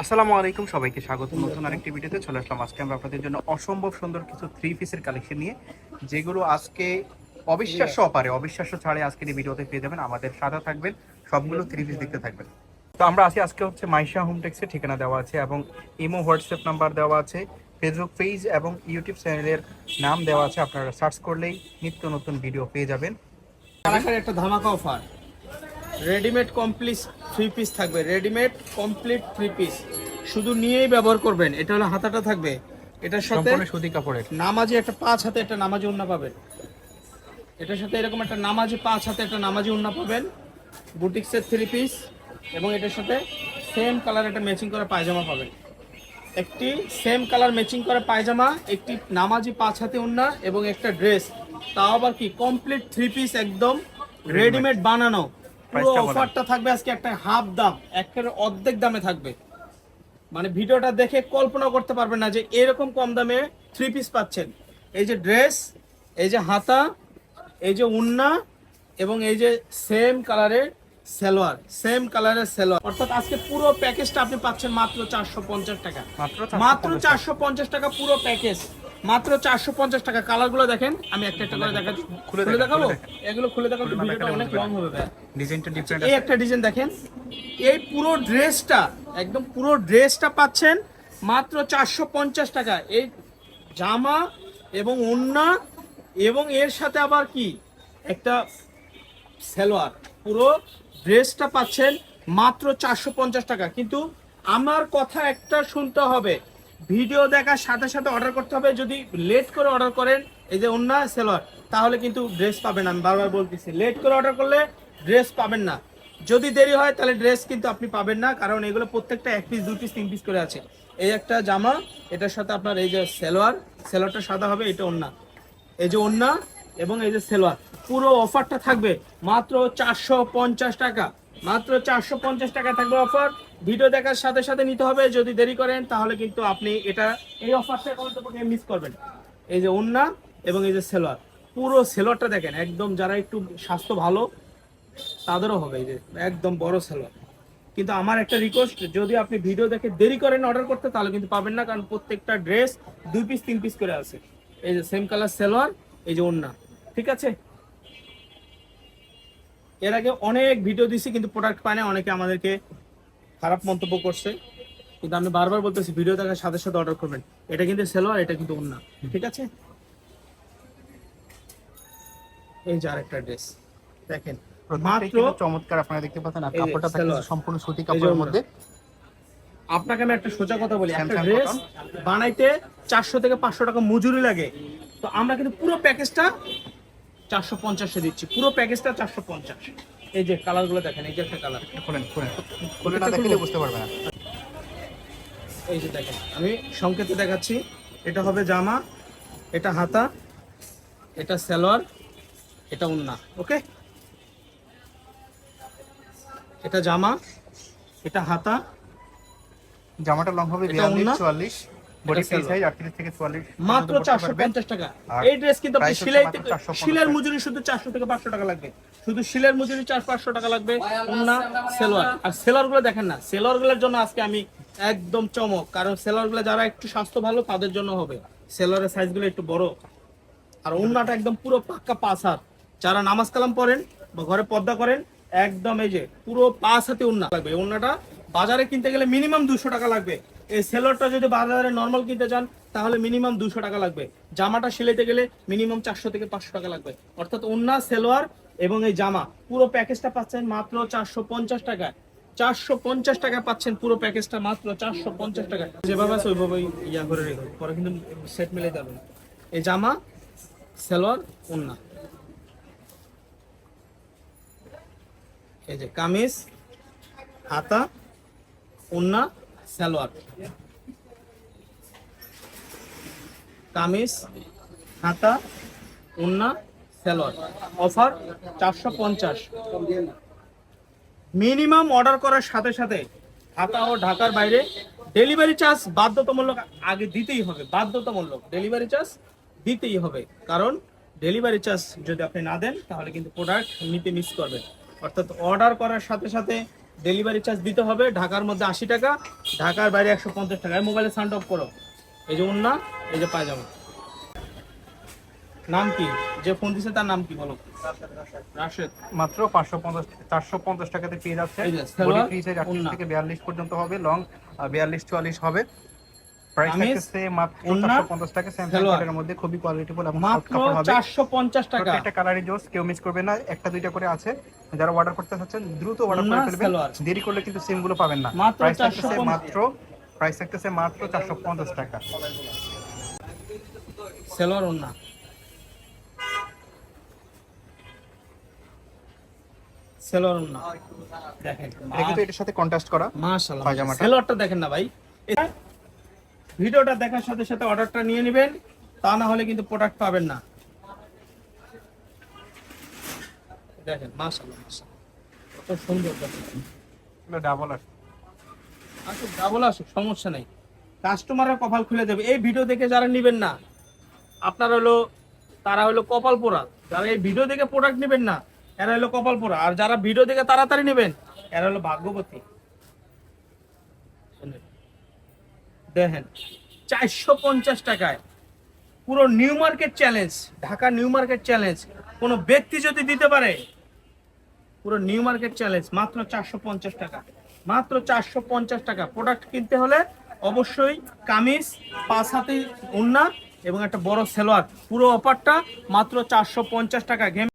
আসসালামু আলাইকুম, সবাইকে স্বাগত। নতুন আরেকটি ভিডিওতে চলে আসলাম। আজকে আমরা আপনাদের জন্য অসম্ভব সুন্দর কিছু থ্রি পিসের কালেকশন নিয়ে, যেগুলো আজকে অবিশ্বাস্য অপারে, অবিশ্বাস্য ছাড়ে আজকের এই ভিডিওতে পেয়ে যাবেন। আমাদের সাথে থাকবেন, সবগুলো থ্রি পিস দেখতে থাকবেন। তো আমরা আছি, আজকে হচ্ছে মাইশা হোম টেক্সের ঠিকানা দেওয়া আছে এবং ইমো হোয়াটসঅ্যাপ নাম্বার দেওয়া আছে ফেসবুক পেজ এবং ইউটিউব চ্যানেলের নাম দেওয়া আছে। আপনারা সার্চ করলেই নিত্য নতুন ভিডিও পেয়ে যাবেন। একটা ধামাকা offer readymade complete three piece থাকবে। রেডিমেড কমপ্লিট থ্রি পিস শুধু নিয়েই ব্যবহার করবেন এটা হলো হাতাটা থাকবে। এটার সাথে সুতি কাপড়ের। নামাজি একটা পাঁচ হাতে একটা নামাজি উন্না পাবেন। এটার সাথে এরকম একটা নামাজি পাঁচ হাতে একটা নামাজি উন্না পাবেন। বুটিক্সের থ্রি পিস এবং এটার সাথে সেম কালার একটা ম্যাচিং করা পায়জামা পাবেন। একটি সেম কালার ম্যাচিং করা পায়জামা একটি নামাজি পাঁচ হাতে উন্না এবং একটা ড্রেস তাও আবার কি? কমপ্লিট থ্রি পিস একদম রেডিমেড বানানো। পুরো বলেন। অফারটা থাকবে আজকে একটা হাফ দাম একের অর্ধেক দামে থাকবে মানে ভিডিওটা দেখে কল্পনা করতে পারবেন না যে এরকম কম দামে থ্রি পিস পাচ্ছেন এই যে ড্রেস এই যে হাতা এই যে উন্না এবং এই যে সেম কালারের সালোয়ার সেম কালারের সালোয়ার। অর্থাৎ আজকে পুরো প্যাকেজটা আপনি পাচ্ছেন মাত্র চারশো পঞ্চাশ টাকা। মাত্র চারশো পঞ্চাশ টাকা। পুরো প্যাকেজ মাত্র চারশো পঞ্চাশ টাকা। কালারগুলো দেখেন আমি একটা একটা করে দেখা খুলে খুলে দেখাবো? এগুলো খুলে দেখাবো ভিডিওটা অনেক লং হবে। ভাই ডিজাইনটা ডিফারেন্ট এই একটা ডিজাইন দেখেন। এই পুরো ড্রেসটা একদম পুরো ড্রেসটা পাচ্ছেন মাত্র চারশো পঞ্চাশ টাকা। এই জামা এবং ওড়না এবং এর সাথে আবার কি? একটা সালোয়ার। পুরো ড্রেসটা পাচ্ছেন মাত্র চারশো পঞ্চাশ টাকা। কিন্তু আমার কথা একটা শুনতে হবে। ভিডিও দেখার সাথে সাথে অর্ডার করতে হবে। যদি লেট করে অর্ডার করেন, এই যে অন্য সেলোয়ার তাহলে কিন্তু ড্রেস পাবেন। আমি বারবার বলতেছি লেট করে অর্ডার করলে ড্রেস পাবেন না। যদি দেরি হয়, তাহলে ড্রেস কিন্তু আপনি পাবেন না, কারণ এগুলো প্রত্যেকটা এক পিস দুই পিস তিন পিস করে আছে। এই একটা জামা, এটার সাথে আপনার এই যে সেলোয়ার সেলোয়ারটা সাদা হবে, এটা অন্য। এই যে ওন্না এবং এই যে সেলোয়ার পুরো অফারটা থাকবে মাত্র চারশো পঞ্চাশ টাকা। মাত্র চারশো পঞ্চাশ টাকা থাকবে অফার। ভিডিও দেখার সাথে সাথে নিতে হবে, যদি দেরি করেন তাহলে কিন্তু আপনি এটা, এই অফারটা মিস করবেন এই যে ওন্না এবং এই যে সেলোয়ার, পুরো সেলোয়ারটা দেখেন, একদম যারা একটু স্বাস্থ্য ভালো, তাদেরও হবে এই যে একদম বড় সেলোয়ার। কিন্তু আমার একটা রিকোয়েস্ট যদি আপনি ভিডিও দেখে দেরি করেন অর্ডার করতে, তাহলে কিন্তু পাবেন না, কারণ প্রত্যেকটা ড্রেস দুই পিস তিন পিস করে আছে। এই যে সেম কালার সেলোয়ার, এই যে ওন্না। ঠিক আছে? এর আগে অনেক ভিডিও দিছি কিন্তু প্রোডাক্ট পায় না অনেকে আমাদেরকে খারাপ মন্তব্য করছে। কিন্তু আমি বারবার বলতেছি ভিডিও দেখার সাথে সাথে অর্ডার করবেন। এটা কিন্তু সেলোয়ার এটা কিন্তু ওন্না ঠিক আছে? এই যে আরেকটা ড্রেস দেখেন মাত্র চমৎকার আপনারা দেখতে পাচ্ছেন। আর কাপড়টা থাকছে সম্পূর্ণ সুতি কাপড়ের মধ্যে। আপনাকে আমি একটা সোজা কথা বলি। একটা ড্রেস বানাইতে চারশো থেকে পাঁচশো টাকা মজুরি লাগে। তো আমরা কিন্তু পুরো প্যাকেজটা চারশো পঞ্চাশে দিচ্ছি। পুরো প্যাকেজটা চারশো পঞ্চাশ। এই যে কালারগুলো দেখেন এই যে একটা কালার খুলেন খুলেন। খুলে না দেখলে বুঝতে পারবে না। এই যে দেখেন আমি সংকেতে দেখাচ্ছি। এটা হবে জামা এটা হাতা এটা সালোয়ার এটা উন্না ওকে? এটা জামা এটা হাতা। জামাটা লং হবে বিয়াল্লিশ চুয়াল্লিশ। বডি সাইজ থেকে মাত্র টাকা। এই ড্রেস কিন্তু আপনি price হচ্ছে সিলাই মাত্র থেকে 450 সিলের টাকা। মজুরি শুধু চারশো থেকে পাঁচশো টাকা লাগবে। শুধু সিলের মজুরি চার পাঁচশো টাকা লাগবে। সেলোয়ার আর সেলোয়ারগুলো দেখেন না সেলোয়ারগুলোর জন্য আজকে আমি একদম চমক। কারণ সেলোয়ারগুলো যারা একটু স্বাস্থ্য ভালো তাদের জন্য হবে। সেলোয়ারের সাইজগুলো একটু বড়। আর ওন্নাটা একদম পুরো পাক্কা পাঁচ হাত। যারা নামাজ কালাম পড়েন বা ঘরে পর্দা করেন একদম এই যে পুরো পাঁচ হাতে উন্না লাগবে। এই ওন্নাটা বাজারে কিনতে গেলে মিনিমাম দুশো টাকা লাগবে। এই সেলোয়ারটা যদি বাজারে নর্মাল কিনতে চান, তাহলে মিনিমাম দুশো টাকা লাগবে। জামাটা সিলাইতে গেলে মিনিমাম চারশো থেকে পাঁচশো টাকা লাগবে। অর্থাৎ ওন্না, সেলোয়ার এবং এই জামা, পুরো প্যাকেজটা পাচ্ছেন মাত্র চারশো পঞ্চাশ টাকায়। চারশো পঞ্চাশ টাকা পাচ্ছেন পুরো প্যাকেজটা মাত্র চারশো পঞ্চাশ টাকা যেভাবে আছে ওইভাবেই ইয়া করে রেখো পরে কিন্তু সেট মিলে যাবে এই জামা, সালোয়ার, ওন্না। এই যে কামিজ, হাতা, ওন্না সালোয়ার। কামিজ হাতা ওন্না সালোয়ার। অফার চারশো পঞ্চাশ। মিনিমাম অর্ডার করার সাথে সাথে ঢাকা ও ঢাকার বাইরে ডেলিভারি চার্জ বাধ্যতামূলক আগে দিতেই হবে, বাধ্যতামূলক ডেলিভারি চার্জ দিতেই হবে। কারণ ডেলিভারি চার্জ যদি আপনি না দেন, তাহলে কিন্তু প্রোডাক্ট নিতে মিস করবেন। অর্থাৎ অর্ডার করার সাথে সাথে ডেলিভারি চার্জ দিতে হবে ঢাকার মধ্যে আশি টাকা ঢাকার বাইরে একশো পঞ্চাশ টাকা। মোবাইলে সাউন্ড অফ করো। এই যে উন্না এই যে পায়জামা। নাম কি? যে ফোন দিছে তার নাম কি বলো? রাশেদ। মাত্র পাঁচশো পঞ্চাশ চারশো পঞ্চাশ টাকাতে পেয়ে যাচ্ছে। থেকে বিয়াল্লিশ পর্যন্ত হবে লং বিয়াল্লিশ চুয়াল্লিশ হবে। খুবই কোয়ালিটিফুল এবং soft মাত্র কাপড় হবে। চারশো পঞ্চাশ টাকা। প্রত্যেকটা কালারই জোস কেউ মিস করবে না একটা দুইটা করে আছে। যারা অর্ডার করতে চাচ্ছেন দ্রুত অর্ডার করে ফেলবেন। দেরি করলে কিন্তু সিমগুলো পাবেন না। প্রাইস থাকতেছে মাত্র প্রাইস থাকতেছে মাত্র চারশো পঞ্চাশ টাকা। সেলোয়ার ওন্না সেলোয়ার ওন্না দেখেন এটার সাথে কন্ট্রাস্ট করা। মাশাআল্লাহ। পায়জামাটা। সেলোয়ারটা দেখেন না ভাই। এটা- ভিডিওটা দেখার সাথে সাথে অর্ডারটা নিয়ে নেবেন তা না হলে কিন্তু প্রোডাক্ট পাবেন না। দেখেন মাশাআল্লাহ কত সুন্দর দেখেন। ডাবল আসুক ডাবল আসুক সমস্যা নেই। কাস্টমারের কপাল খুলে দেবে এই ভিডিও দেখে যারা নেবেন না আপনার হলো তারা হলো কপাল পোড়া যারা এই ভিডিও দেখে প্রোডাক্ট নেবেন না এরা হলো কপাল পোড়া আর যারা ভিডিও দেখে তাড়াতাড়ি নেবেন এরা হলো ভাগ্যবতী। দেখেন, চারশো পঞ্চাশ টাকায় পুরো new market challenge, Dhaka new market challenge. কোনো ব্যক্তি যদি দিতে পারে, পুরো নিউ মার্কেট চ্যালেঞ্জ, মাত্র চারশো পঞ্চাশ টাকা। মাত্র চারশো পঞ্চাশ টাকা। প্রোডাক্ট কিনতে হলে অবশ্যই কামিজ, পাঁচ হাতে, উন্না এবং একটা বড় সেলোয়ার। পুরো অফারটা মাত্র চারশো পঞ্চাশ টাকা। গেম